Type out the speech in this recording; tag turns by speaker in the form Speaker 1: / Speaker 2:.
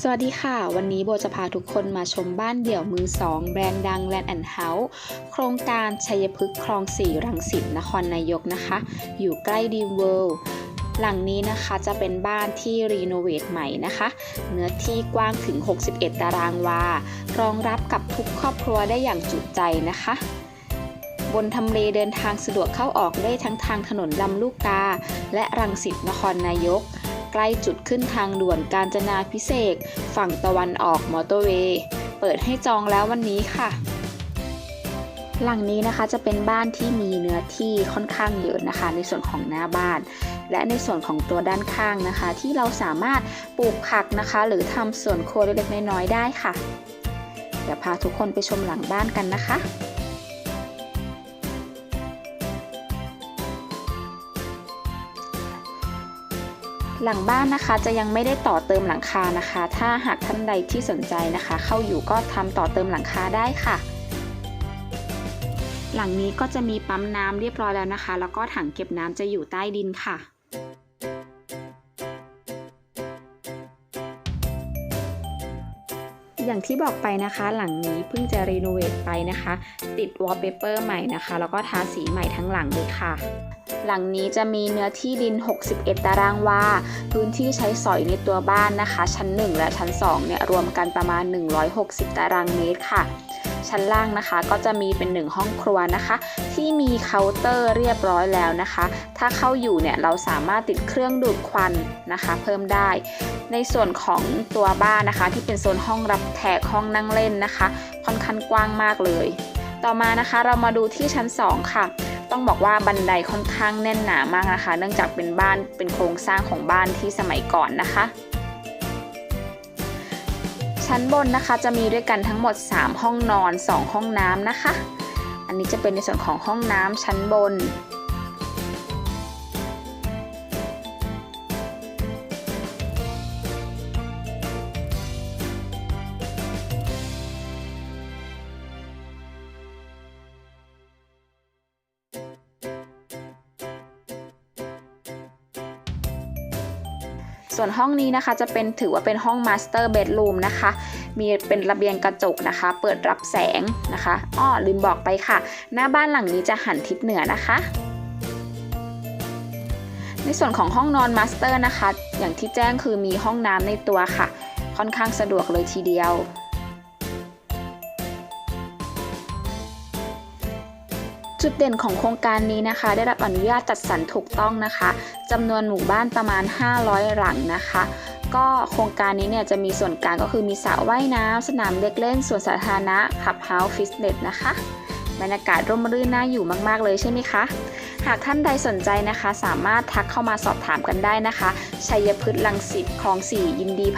Speaker 1: สวัสดีค่ะ วันนี้โบจะพาทุกคนมาชมบ้านเดี่ยวมือสองแบรนด์ดัง Land and House โครงการชัยพฤกษ์คลองสี่รังสิตนครนายกนะคะ อยู่ใกล้ดีเวิลด์หลังนี้นะคะจะเป็นบ้านที่รีโนเวทใหม่นะคะ เนื้อที่กว้างถึง 61 ตารางวา รองรับกับทุกครอบครัวได้อย่างจุใจนะคะ บนทำเลเดินทางสะดวกเข้าออกได้ทั้งทางถนนลำลูกกา และรังสิตนครนายก ใกล้จุดขึ้นทางด่วนกาญจนาพิเศษฝั่งตะวันออกมอเตอร์เวย์ เปิดให้จองแล้ววันนี้ค่ะหลังนี้นะคะจะเป็นบ้านที่มีเนื้อที่ค่อนข้างเยอะนะคะ ในส่วนของหน้าบ้าน และในส่วนของตัวด้านข้างนะคะ ที่เราสามารถปลูกผักนะคะ หรือทำสวนครัวเล็กๆน้อยๆได้ค่ะ เดี๋ยวพาทุกคนไปชมหลังบ้านกันนะคะ หลังบ้านนะคะจะยังไม่ได้ต่อเติมหลังคานะคะ ถ้าหากท่านใดที่สนใจนะคะ เข้าอยู่ก็ทำต่อเติมหลังคาได้ค่ะ หลังนี้ก็จะมีปั๊มน้ำเรียบร้อยแล้วนะคะ แล้วก็ถังเก็บน้ำจะอยู่ใต้ดินค่ะ อย่างที่บอกไปนะคะ หลังนี้เพิ่งจะรีโนเวทไปนะคะ ติดวอลเปเปอร์ใหม่นะคะ แล้วก็ทาสีใหม่ทั้งหลังเลยค่ะ หลังนี้จะมีเนื้อที่ดิน 61 ตารางวา พื้นที่ใช้สอยในตัวบ้านนะคะ ชั้น 1 และชั้น 2 เนี่ยรวมกันประมาณ 160 ตารางเมตรค่ะ ชั้นล่างนะคะ ก็จะมีเป็น1ห้องครัวนะคะ ที่มีเคาน์เตอร์เรียบร้อยแล้วนะคะ ถ้าเข้าอยู่เนี่ยเราสามารถติดเครื่องดูดควันนะคะ เพิ่มได้ ในส่วนของตัวบ้านนะคะ ที่เป็นโซนห้องรับแขกห้องนั่งเล่นนะคะ ค่อนข้างกว้างมากเลย ต่อมานะคะเรามาดูที่ชั้น 2 ค่ะต้องบอกว่าบันไดค่อนข้างแน่นหนามากนะคะ เนื่องจากเป็นบ้านเป็นโครงสร้างของบ้านที่สมัยก่อนนะคะ ชั้นบนนะคะ จะมีด้วยกันทั้งหมด 3 ห้องนอน 2 ห้องน้ำนะคะ อันนี้จะเป็นในส่วนของห้องน้ำชั้นบน ส่วนห้องนี้นะคะจะเป็นถือว่าเป็นห้องมาสเตอร์เบดรูมนะคะ มีเป็นระเบียงกระจกนะคะ เปิดรับแสงนะคะอ้อลืมบอกไปค่ะ หน้าบ้านหลังนี้จะหันทิศเหนือนะคะในส่วนของห้องนอนมาสเตอร์นะคะ อย่างที่แจ้งคือมีห้องน้ำในตัวค่ะ ค่อนข้างสะดวกเลยทีเดียว จุดเด่นของโครงการนี้นะคะ ได้รับอนุญาตจัดสรรถูกต้องนะคะจำนวนหมู่บ้านประมาณ 500 หลังนะคะ ก็โครงการนี้เนี่ยจะมีส่วนกลางก็คือมีสระว่ายน้ำสนามเด็กเล่นสวนสาธารณะขับเฮาส์ฟิตเนสนะคะบรรยากาศร่มรื่นน่าอยู่มากๆเลยใช่ไหมคะ หากท่านใดสนใจนะคะ สามารถทักเข้ามาสอบถามกันได้นะคะชัยพฤกษ์ลังสิตคลอง4ยินดี